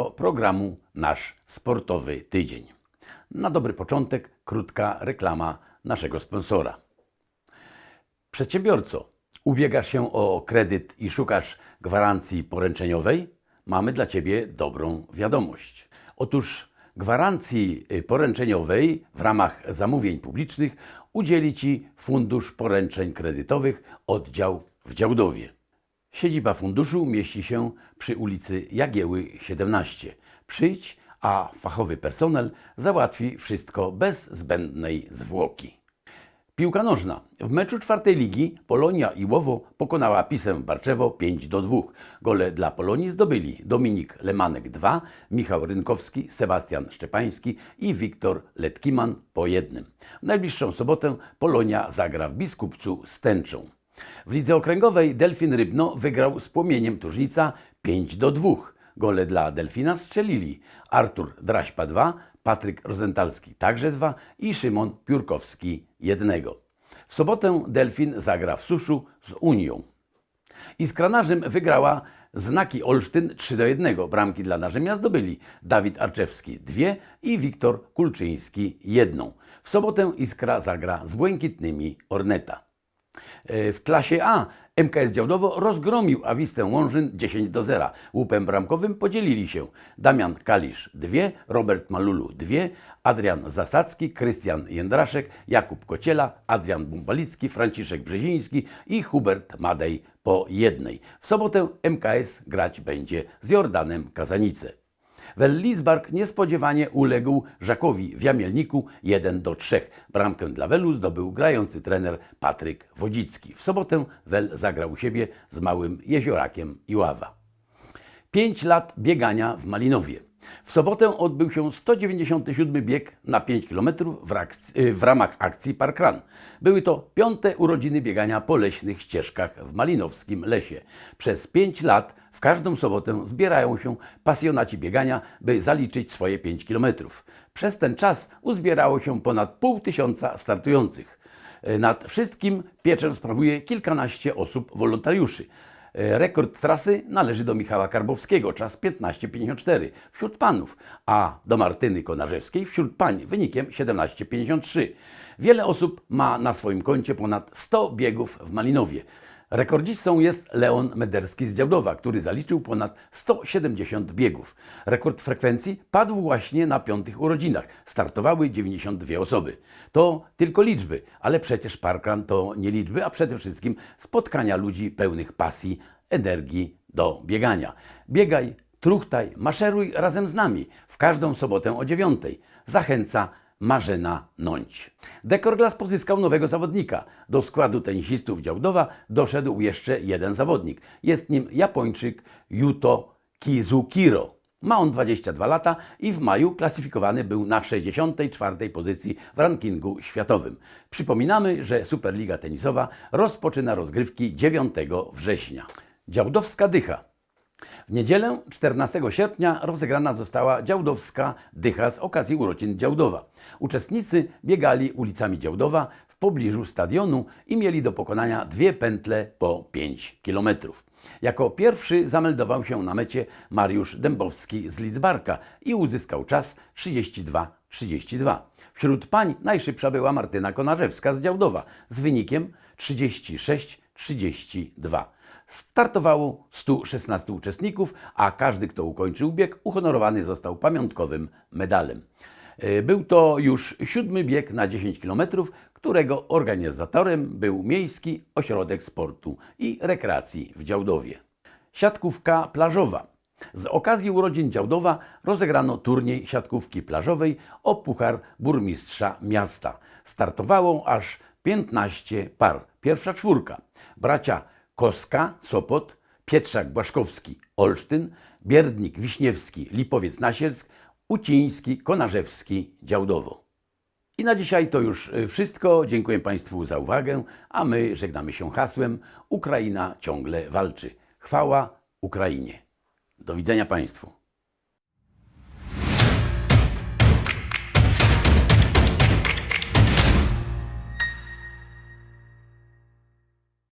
nowego programu Nasz Sportowy Tydzień. Na dobry początek krótka reklama naszego sponsora. Przedsiębiorco, ubiegasz się o kredyt i szukasz gwarancji poręczeniowej? Mamy dla Ciebie dobrą wiadomość. Otóż gwarancji y, poręczeniowej w ramach zamówień publicznych udzieli Ci Fundusz Poręczeń Kredytowych, oddział w Działdowie. Siedziba funduszu mieści się przy ulicy Jagieły 17. Przyjdź, a fachowy personel załatwi wszystko bez zbędnej zwłoki. Piłka nożna. W meczu czwartej ligi Polonia i Łowo pokonała Pisem Barczewo 5 do 2. Gole dla Polonii zdobyli Dominik Lemanek 2, Michał Rynkowski, Sebastian Szczepański i Wiktor Letkiman po jednym. W najbliższą sobotę Polonia zagra w Biskupcu z Tęczą. W lidze okręgowej Delfin Rybno wygrał z Płomieniem Tużnica 5 do 2. Gole dla Delfina strzelili Artur Draśpa 2, Patryk Rozentalski także 2 i Szymon Piórkowski jednego. W sobotę Delfin zagra w Suszu z Unią. I z kranarzem wygrała Znaki Olsztyn 3 do 1. Bramki dla Narzemia zdobyli Dawid Arczewski 2 i Wiktor Kulczyński jedną. W sobotę Iskra zagra z Błękitnymi Orneta. E, W klasie A MKS Działdowo rozgromił Awistę Łążyn 10 do 0. Łupem bramkowym podzielili się Damian Kalisz 2, Robert Malulu 2, Adrian Zasadzki, Krystian Jędraszek, Jakub Kociela, Adrian Bumbalicki, Franciszek Brzeziński i Hubert Madej po jednej. W sobotę MKS grać będzie z Jordanem Kazanice. Wellisbark niespodziewanie uległ Żakowi w Jamielniku 1 do 3. Bramkę dla Welu zdobył grający trener Patryk Wodzicki. W sobotę Wel zagrał u siebie z małym Jeziorakiem Iława. 5 lat biegania w Malinowie. W sobotę odbył się 197 bieg na 5 km w, y, w ramach akcji Park Run. Były to piąte urodziny biegania po leśnych ścieżkach w malinowskim lesie. Przez 5 lat w każdą sobotę zbierają się pasjonaci biegania, by zaliczyć swoje 5 km. Przez ten czas uzbierało się ponad pół tysiąca startujących. Y, Nad wszystkim pieczę sprawuje kilkanaście osób wolontariuszy. E, Rekord trasy należy do Michała Karbowskiego, czas 15,54 wśród panów, a do Martyny Konarzewskiej wśród pań wynikiem 17,53. Wiele osób ma na swoim koncie ponad 100 biegów w Malinowie. Rekordzistą jest Leon Mederski z Działdowa, który zaliczył ponad 170 biegów. Rekord frekwencji padł właśnie na piątych urodzinach. Startowały 92 osoby. To tylko liczby, ale przecież parkrun to nie liczby, a przede wszystkim spotkania ludzi pełnych pasji, energii do biegania. Biegaj, truchtaj, maszeruj razem z nami w każdą sobotę o dziewiątej. Zachęca Marzena Nąć. Dekorglas pozyskał nowego zawodnika. Do składu tenisistów Działdowa doszedł jeszcze jeden zawodnik. Jest nim Japończyk Yuto Kizukiro. Ma on 22 lata i w maju klasyfikowany był na 64 pozycji w rankingu światowym. Przypominamy, że Superliga Tenisowa rozpoczyna rozgrywki 9 września. Działdowska dycha. W niedzielę 14 sierpnia rozegrana została Działdowska dycha z okazji urodzin Działdowa. Uczestnicy biegali ulicami Działdowa w pobliżu stadionu i mieli do pokonania dwie pętle po 5 kilometrów. Jako pierwszy zameldował się na mecie Mariusz Dębowski z Lidzbarka i uzyskał czas 32-32. Wśród pań najszybsza była Martyna Konarzewska z Działdowa z wynikiem 36-32. Startowało 116 uczestników, a każdy, kto ukończył bieg, uhonorowany został pamiątkowym medalem. E, Był to już siódmy bieg na 10 km, którego organizatorem był Miejski Ośrodek Sportu i Rekreacji w Działdowie. Siatkówka plażowa. Z okazji urodzin Działdowa rozegrano turniej siatkówki plażowej o Puchar Burmistrza Miasta. Startowało aż 15 par. Pierwsza czwórka. Bracia Koska, Sopot, Pietrzak Błaszkowski, Olsztyn, Bierdnik Wiśniewski, Lipowiec Nasielsk, Uciński, Konarzewski, Działdowo. I na dzisiaj to już y, wszystko. Dziękuję Państwu za uwagę, a my żegnamy się hasłem Ukraina ciągle walczy. Chwała Ukrainie. Do widzenia Państwu.